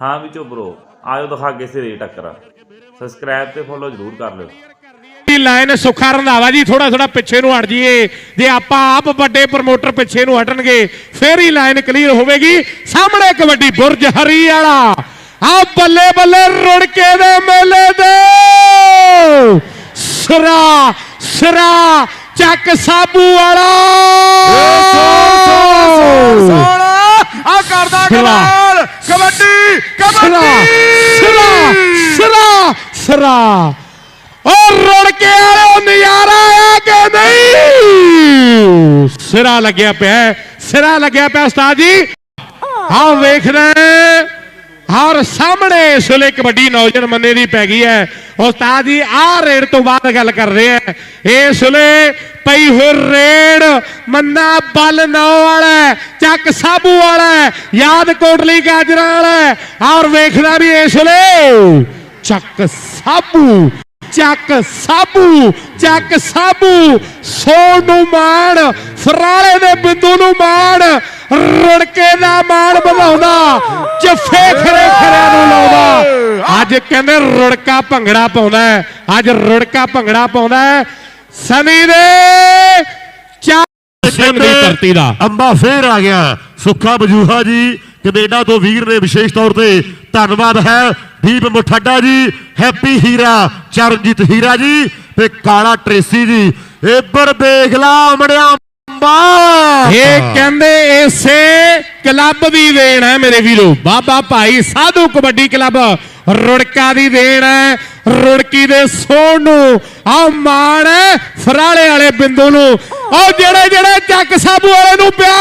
ਹਾਂ ਵੀ ਚੋਬਰੋ ਆਇਓ ਦਿਖਾ ਕੇ ਸਿਰੇ ਟੱਕਰ। ਸਬਸਕ੍ਰਾਈਬ ਤੇ ਫੋਲੋ ਜ਼ਰੂਰ ਕਰ ਲਿਓ। ਦੀ ਲਾਈਨ ਸੁੱਖਾ ਰੰਧਾਵਾ ਜੀ ਥੋੜਾ ਥੋੜਾ ਪਿੱਛੇ ਨੂੰ ਹਟ ਜਾਈਏ। ਜੇ ਆਪਾਂ ਆਪ ਵੱਡੇ ਪ੍ਰਮੋਟਰ ਪਿੱਛੇ ਨੂੰ ਹਟਣਗੇ ਫੇਰ ਹੀ ਲਾਈਨ ਕਲੀਅਰ ਹੋਵੇਗੀ। ਸਾਹਮਣੇ ਕਬੱਡੀ ਬੁਰਜ ਹਰੀ ਵਾਲਾ ਆ ਬੱਲੇ ਬੱਲੇ ਰੁੜਕੇ ਦੇ ਮੇਲੇ ਦੇ। ਸਰਾ ਸਰਾ ਚੱਕ ਸਾਬੂ ਵਾਲਾ। ਸੋਣਾ ਆ ਕਰਦਾ ਸਿਰਾ। ਕਮਾਲ ਕਬੱਡੀ ਸਰਾ ਕਬੱਡੀ ਸਰਾ ਸਰਾ ਸਰਾ ਉਹ ਰੁੜ ਕੇ ਆਇਓ ਨਜ਼ਾਰਾ ਆ ਕਿ ਨਹੀਂ ਸਿਰਾ ਲੱਗਿਆ ਪਿਆ ਹੈ, ਸਿਰਾ ਲੱਗਿਆ ਪਿਆ ਉਸਤਾਦ ਜੀ ਆਹ ਵੇਖਣਾ ਹਰ ਸਾਹਮਣੇ ਇਸ ਵੇਲੇ ਕਬੱਡੀ ਨੌਜਵਾਨ ਮੰਨੇ ਦੀ ਪੈ ਗਈ ਹੈ ਉਸਤਾਦ ਜੀ ਆਹ ਰੇਡ ਤੋਂ ਬਾਅਦ ਗੱਲ ਕਰ ਰਹੇ ਆ ਇਸ ਵੇਲੇ ਪਈ ਹੋਈ ਰੇਡ ਮੰਨਾ ਬਲ ਨੌ ਵਾਲਾ ਹੈ, ਚੱਕ ਸਾਬੂ ਵਾਲਾ ਹੈ, ਯਾਦ ਕੋਟਲੀ ਗਾਜਰਾਂ ਵਾਲਾ ਹੈ। ਔਰ ਵੇਖਣਾ ਵੀ ਇਸ ਵੇਲੇ ਚੱਕ ਸਾਬੂ ਚੱਕ ਸਾਬੂ ਚੱਕ ਸਾਬੂ ਸੋਨੂੰ ਮਾਣ ਫਰਾਲੇ ਦੇ ਬਿੰਦੂ ਨੂੰ ਮਾਣ ਰੁੜਕੇ ਦਾ ਮਾਣ ਵਧਾਉਂਦਾ ਜੱਫੇ ਖਰੇ ਖਰਿਆਂ ਨੂੰ ਲਾਉਂਦਾ ਅੱਜ ਕਹਿੰਦੇ ਰੁੜਕਾ ਭੰਗੜਾ ਪਾਉਂਦਾ। ਅੱਜ ਰੁੜਕਾ ਭੰਗੜਾ ਪਾਉਂਦਾ। ਸਨੀ ਦੇ ਚਾਰ ਸਿੰਘ ਦੀ ਧਰਤੀ ਦਾ ਅੰਬਾ ਫੇਰ ਆ ਗਿਆ ਸੁੱਖਾ ਬਜੂਹਾ ਜੀ ਕੈਨੇਡਾ ਤੋਂ ਵੀਰ ਨੇ ਵਿਸ਼ੇਸ਼ ਤੌਰ ਤੇ ਧੰਨਵਾਦ ਹੈ। ਦੀਪ ਮੁਠੱਡਾ ਜੀ, ਹੈਪੀ ਹੀਰਾ, ਚਰਨਜੀਤ ਹੀਰਾ ਜੀ ਤੇ ਕਾਲਾ ਟ੍ਰੇਸੀ ਜੀ। ਇੱਧਰ ਦੇਖ ਲਾ ਅਮੜਿਆ ਅੰਬਾ। ਇਹ ਕਹਿੰਦੇ ਇਸੇ ਕਲੱਬ ਦੀ ਦੇਣ ਹੈ ਮੇਰੇ ਵੀਰੋ। ਬਾਬਾ ਭਾਈ ਸਾਧੂ ਕਬੱਡੀ ਕਲੱਬ ਰੁੜਕਾ ਦੀ ਦੇਣ ਹੈ। ਰੁੜਕੀ ਦੇ ਸੋਹ ਨੂੰ ਆ ਮਾਣ ਹੈ। ਫਰਾਲੇ ਵਾਲੇ ਬਿੰਦੂ ਨੂੰ। ਉਹ ਜਿਹੜੇ ਜਿਹੜੇ ਚੱਕ ਸਾਬੂ ਵਾਲੇ ਨੂੰ ਪਿਆ